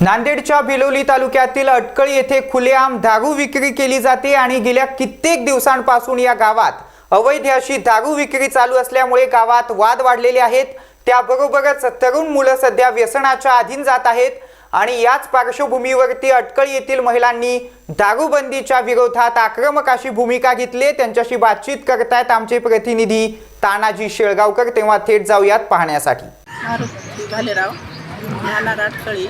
नांदेडच्या बिलोली तालुक्यातील अटकळी येथे खुलेआम दारू विक्री केली जाते आणि गेल्या कित्येक दिवसांपासून या गावात अवैध अशी दारू विक्री चालू असल्यामुळे गावात वाद वाढलेले आहेत. त्याबरोबरच तरुण मुलं सध्या व्यसनाच्या अधीन जात आहेत आणि याच पार्श्वभूमीवरती अटकळी येथील महिलांनी दारूबंदीच्या विरोधात आक्रमक अशी भूमिका घेतली त्यांच्याशी बातचीत करतायत आमचे प्रतिनिधी तानाजी शेळगावकर. तेव्हा थेट जाऊयात पाहण्यासाठी. झाले राव. नाना राटकळी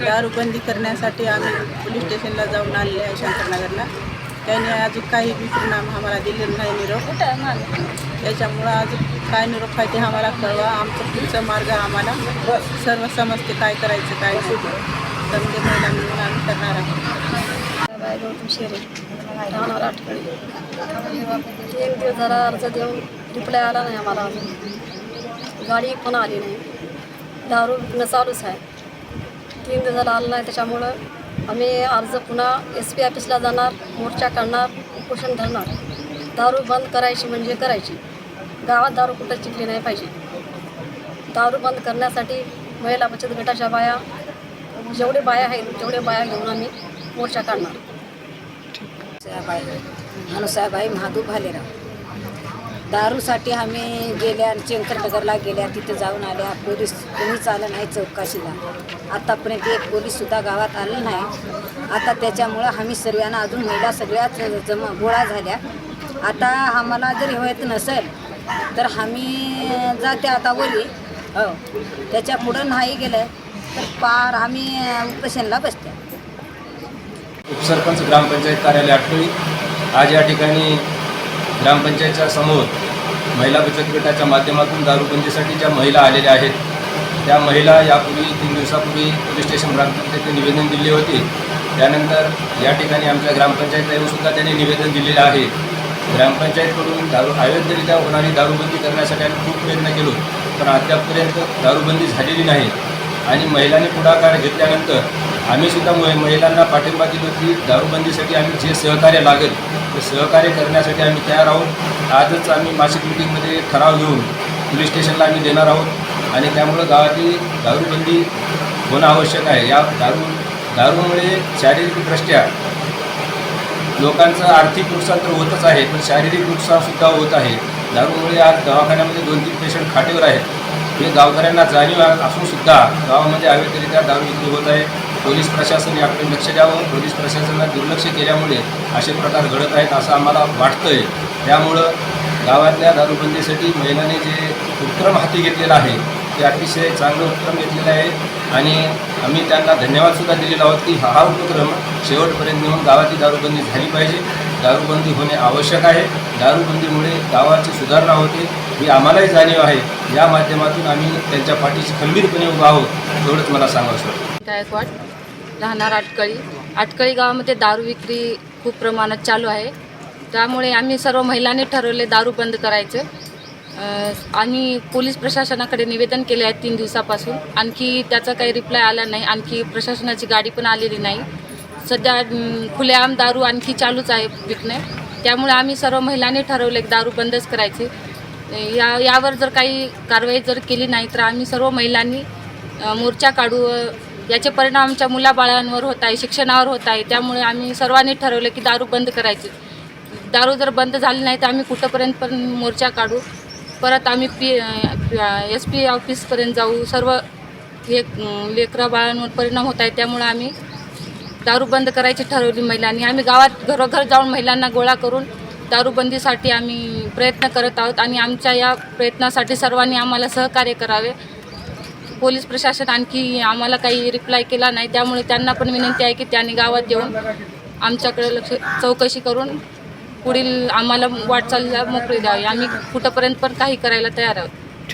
दारूबंदी करण्यासाठी आम्ही पोलीस स्टेशनला जाऊन आलेले आहे शंकरनगरला. त्याने अजून काही परिणाम आम्हाला दिलेला नाही निरोप. त्याच्यामुळं अजून काय निरोप आहे ते आम्हाला कळवा. आमचं पुढचा मार्ग आम्हाला सर्व समजते काय करायचं काय नाही. तर म्हणजे आम्ही करणार आहोत. बाय एक दिवस जरा अर्ज देऊन रिप्लाय आला नाही आम्हाला अजून. गाडी पण आली नाही. दारू विकणं चालूच आहे. तीन दिवसाला आलं नाही त्याच्यामुळं आम्ही अर्ज पुन्हा एस पी ऑफिसला जाणार मोर्चा काढणार उपोषण धरणार. दारू बंद करायची म्हणजे करायची. गावात दारू कुठं चिकली नाही पाहिजे. दारू बंद करण्यासाठी महिला बचत गटाच्या बाया जेवढे बाया आहेत तेवढे बाया घेऊन आम्ही मोर्चा काढणार. साहेबाई अनुसाहेबाई महादू भालेराव. दारूसाठी आम्ही गेल्या शंकरनगरला गेल्या तिथे जाऊन आल्या. पोलीस कोणीच आलं नाही चौकशीला. आतापर्यंत एक पोलीससुद्धा गावात आलं नाही. आता त्याच्यामुळं आम्ही सर्वांना अजून महिला सगळ्याच जमा गोळा झाल्या. आता आम्हाला जर होत नसेल तर आम्ही जाते आता वली. हो. त्याच्या पुढं नाही गेलं तर पार आम्ही उपोषणला बसते उपसरपंच ग्रामपंचायत कार्यालय आठवडी आज या ठिकाणी ग्रामपंचायतच्या समोर महिला बचत गटाच्या माध्यमातून दारूबंदीसाठी ज्या महिला आलेल्या आहेत. त्या महिला यापूर्वी तीन दिवसापूर्वी पोलीस स्टेशन ग्रामपंचायतीत निवेदन दिले होते. त्यानंतर या ठिकाणी आमच्या ग्रामपंचायतला येऊनसुद्धा त्यांनी निवेदन दिलेलं आहे. ग्रामपंचायतकडून दारू अवैधरित्या होणारी दारूबंदी करण्यासाठी आम्ही खूप प्रयत्न केलो पण अद्यापपर्यंत दारूबंदी झालेली नाही. आणि महिलांनी पुढाकार घेतल्यानंतर आम्ही सुद्धा महिलांना पाठिंबा दिलो की दारूबंदीसाठी आम्ही जे सहकार्य लागेल ते सहकार्य करण्यासाठी आम्ही तयार आहोत. आजच आम्ही मासिक मिटिंगमध्ये ठराव घेऊन पोलीस स्टेशनला आम्ही देणार आहोत आणि त्यामुळं गावातील दारूबंदी होणं आवश्यक आहे. या दारू दारूमुळे शारीरिकदृष्ट्या लोकांचं आर्थिक नुकसान तर होतच आहे पण शारीरिक नुकसानसुद्धा होत आहे. दारूमुळे आज दवाखान्यामध्ये दोन तीन पेशंट खाटेवर आहेत. हे गावकऱ्यांना जाणीव असूनसुद्धा गावामध्ये अवैधरित्या दारू विक्री होत आहे. पोलीस प्रशासन याकडे लक्ष द्यावं. पोलीस प्रशासनात दुर्लक्ष केल्यामुळे असे प्रकार घडत आहेत असं आम्हाला वाटतं आहे त्यामुळं गावातल्या दारूबंदीसाठी महिलांनी जे उपक्रम हाती घेतलेला आहे ते अतिशय चांगलं उपक्रम घेतलेलं आहे. आणि आम्ही त्यांना धन्यवादसुद्धा दिलेला आहोत की हा उपक्रम शेवटपर्यंत नेऊन गावाची दारूबंदी झाली पाहिजे. दारूबंदी होणे आवश्यक आहे. दारूबंदीमुळे गावाची सुधारणा होते. ही आम्हालाही जाणीव आहे. या माध्यमातून आम्ही त्यांच्या पाठीशी खंबीरपणे उभा आहोत. एवढंच मला सांगावं वाटतं गायकवाड राहणार आटकळी. आटकळी गावामध्ये दारू विक्री खूप प्रमाणात चालू आहे. त्यामुळे आम्ही सर्व महिलांनी ठरवले दारू बंद करायचे. आम्ही आणि पोलीस प्रशासनाकडे निवेदन केले आहे तीन दिवसापासून. आणखी त्याचा काही रिप्लाय आला नाही. आणखी प्रशासनाची गाडी पण आलेली नाही. सध्या खुलेआम दारू आणखी चालूच आहे विकणे. त्यामुळे आम्ही सर्व महिलांनी ठरवले की दारू बंदच करायचे. या यावर जर काही कारवाई जर केली नाही तर आम्ही सर्व महिलांनी मोर्चा काढू याचे परिणाम आमच्या मुलाबाळांवर होत आहे शिक्षणावर होत आहे. त्यामुळे आम्ही सर्वांनी ठरवलं की दारू बंद करायची. दारू जर बंद झाली नाही तर आम्ही कुठंपर्यंत पण मोर्चा काढू. परत आम्ही पी एस पी ऑफिसपर्यंत जाऊ. सर्व हे लेकरा बाळांवर परिणाम होत आहे. त्यामुळे आम्ही दारू बंद करायची ठरवली महिलांनी. आम्ही गावात घरोघर जाऊन महिलांना गोळा करून दारूबंदीसाठी आम्ही प्रयत्न करत आहोत आणि आमच्या या प्रयत्नासाठी सर्वांनी आम्हाला सहकार्य करावे. पोलीस प्रशासन आणखी आम्हाला काही रिप्लाय केला नाही. त्यामुळे त्यांना पण विनंती आहे की त्यांनी गावात येऊन आमच्याकडे लक्ष चौकशी करून पुढील आम्हाला वाटचालीला मोकळी द्यावी. आम्ही कुठंपर्यंत पण काही करायला तयार आहोत.